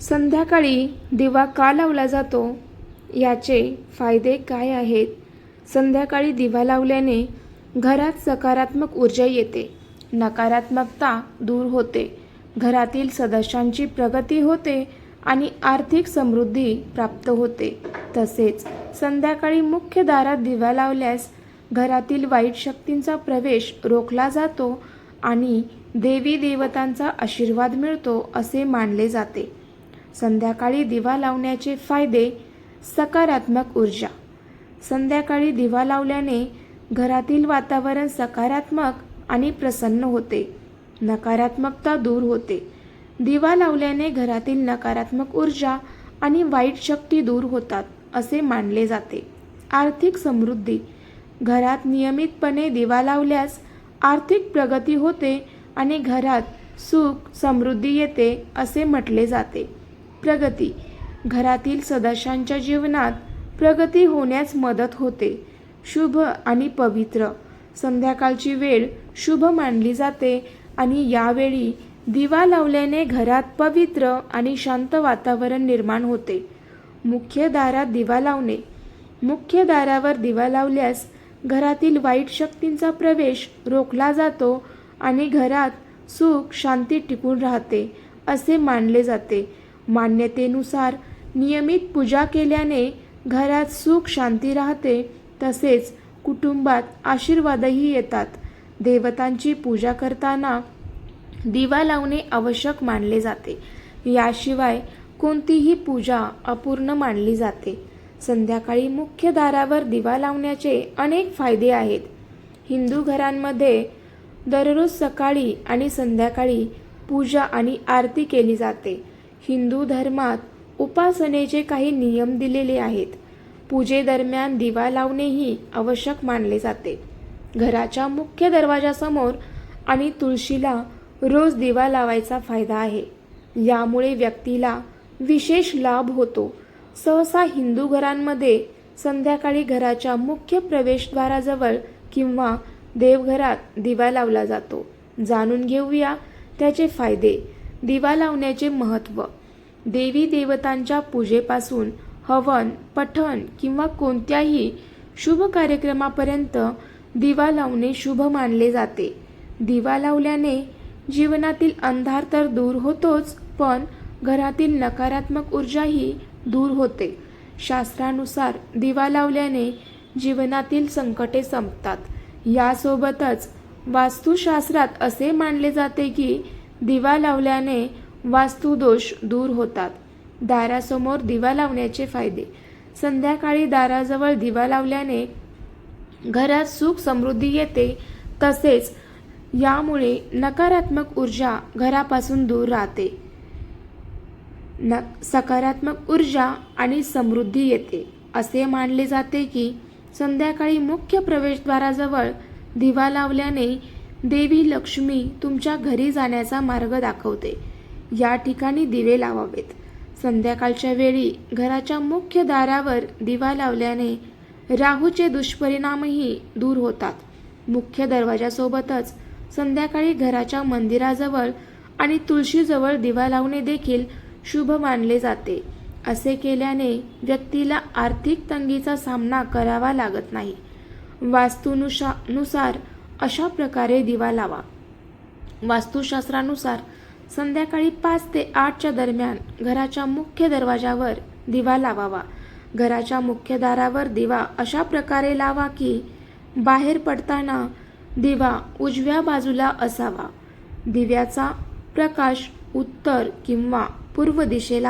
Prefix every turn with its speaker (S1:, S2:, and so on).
S1: संध्याकाळी दिवा का लावला जातो? याचे फायदे काय आहेत? संध्याकाळी दिवा लावल्याने घरात सकारात्मक ऊर्जा येते. नकारात्मकता दूर होते. घरातील सदस्यांची प्रगती होते आणि आर्थिक समृद्धी प्राप्त होते. तसेच संध्याकाळी मुख्य दारात दिवा लावल्यास घरातील वाईट शक्तींचा प्रवेश रोखला जातो आणि देवी देवतांचा आशीर्वाद मिळतो असे मानले जाते. संध्याकाळी दिवा लावण्याचे फायदे सकारात्मक ऊर्जा. संध्याकाळी दिवा लावल्याने घरातील वातावरण सकारात्मक आणि प्रसन्न होते. नकारात्मकता दूर होते. दिवा लावल्याने घरातील नकारात्मक ऊर्जा आणि वाईट शक्ती दूर होतात असे मानले जाते. आर्थिक समृद्धी. घरात नियमितपणे दिवा लावल्यास आर्थिक प्रगती होते आणि घरात सुख समृद्धी येते असे म्हटले जाते. प्रगती. घरातील सदस्यांच्या जीवनात प्रगती होण्यास मदत होते. शुभ आणि पवित्र. संध्याकाळची वेळ शुभ मानली जाते आणि यावेळी दिवा लावल्याने घरात पवित्र आणि शांत वातावरण निर्माण होते. मुख्य दारात दिवा लावणे. मुख्य दारावर दिवा लावल्यास घरातील वाईट शक्तींचा प्रवेश रोखला जातो आणि घरात सुख शांती टिकून राहते असे मानले जाते. मान्यतेनुसार नियमित पूजा केल्याने घरात सुख शांती राहते तसेच कुटुंबात आशीर्वादही येतात. देवतांची पूजा करताना दिवा लावणे आवश्यक मानले जाते. याशिवाय कोणतीही पूजा अपूर्ण मानली जाते. संध्याकाळी मुख्य दारावर दिवा लावण्याचे अनेक फायदे आहेत. हिंदू घरांमध्ये दररोज सकाळी आणि संध्याकाळी पूजा आणि आरती केली जाते. हिंदू धर्मात उपासनेचे काही नियम दिलेले आहेत. पूजेदरम्यान दिवा लावणेही आवश्यक मानले जाते. घराच्या मुख्य दरवाजासमोर आणि तुळशीला रोज दिवा लावायचा फायदा आहे. यामुळे व्यक्तीला विशेष लाभ होतो. सहसा हिंदू घरांमध्ये संध्याकाळी घराच्या मुख्य प्रवेशद्वाराजवळ किंवा देवघरात दिवा लावला जातो. जाणून घेऊया त्याचे फायदे. दिवा लावण्याचे महत्त्व. देवी देवतांच्या पूजेपासून हवन पठण किंवा कोणत्याही शुभ कार्यक्रमापर्यंत दिवा लावणे शुभ मानले जाते. दिवा लावल्याने जीवनातील अंधार तर दूर होतोच पण घरातील नकारात्मक ऊर्जाही दूर होते. शास्त्रानुसार दिवा लावल्याने जीवनातील संकटे संपतात. यासोबतच वास्तुशास्त्रात असे मानले जाते की दिवा लावल्याने वास्तुदोष दूर होतात. दारासमोर दिवा लावण्याचे फायदे. संध्याकाळी दाराजवळ दिवा लावल्याने घरात सुख समृद्धी येते. तसेच यामुळे नकारात्मक ऊर्जा घरापासून दूर राहते. न सकारात्मक ऊर्जा आणि समृद्धी येते. असे मानले जाते की संध्याकाळी मुख्य प्रवेशद्वाराजवळ दिवा लावल्याने देवी लक्ष्मी तुमच्या घरी जाण्याचा मार्ग दाखवते. या ठिकाणी दिवे लावावेत. संध्याकाळच्या वेळी घराच्या मुख्य दारावर दिवा लावल्याने राहूचे दुष्परिणामही दूर होतात. मुख्य दरवाजासोबतच संध्याकाळी घराच्या मंदिराजवळ आणि तुळशीजवळ दिवा लावणे देखील शुभ मानले जाते. असे केल्याने व्यक्तीला आर्थिक तंगीचा सामना करावा लागत नाही. वास्तुनुशा नुसार अशा प्रकारे दिवा लावा. वास्तुशास्त्रानुसार संध्याकाळी पाच ते आठच्या दरम्यान घराच्या मुख्य दरवाजावर दिवा लावावा. घराच्या मुख्य दारावर दिवा अशा प्रकारे लावा की बाहेर पडताना दिवा उजव्या बाजूला असावा. दिव्याचा प्रकाश उत्तर किंवा पूर्व दिशेला